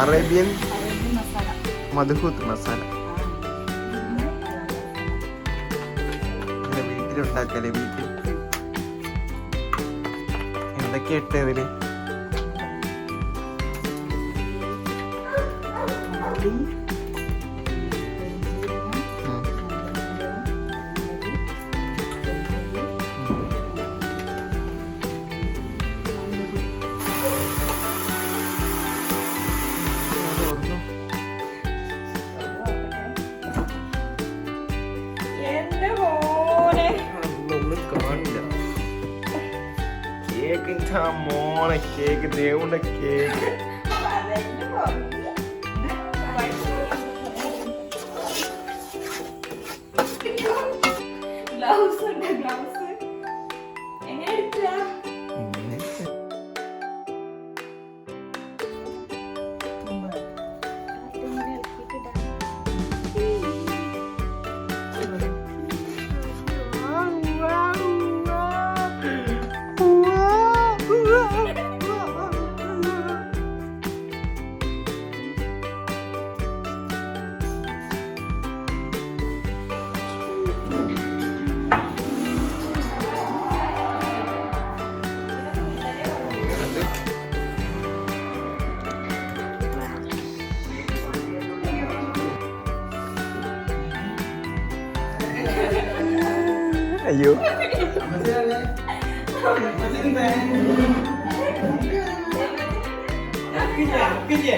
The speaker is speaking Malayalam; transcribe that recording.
അറേബ്യൻ മധുഹൂത്ത് മസാല. വീട്ടിലുണ്ടാക്കല്ലേ വീട്ടിൽ? എന്തൊക്കെയാ ഇട്ട് ഇതിൽ? Thank പെരുംജീരകം, Ik heb een tammo, een cake, een deel, een cake. Laus of een laus? അയ്യോ gì?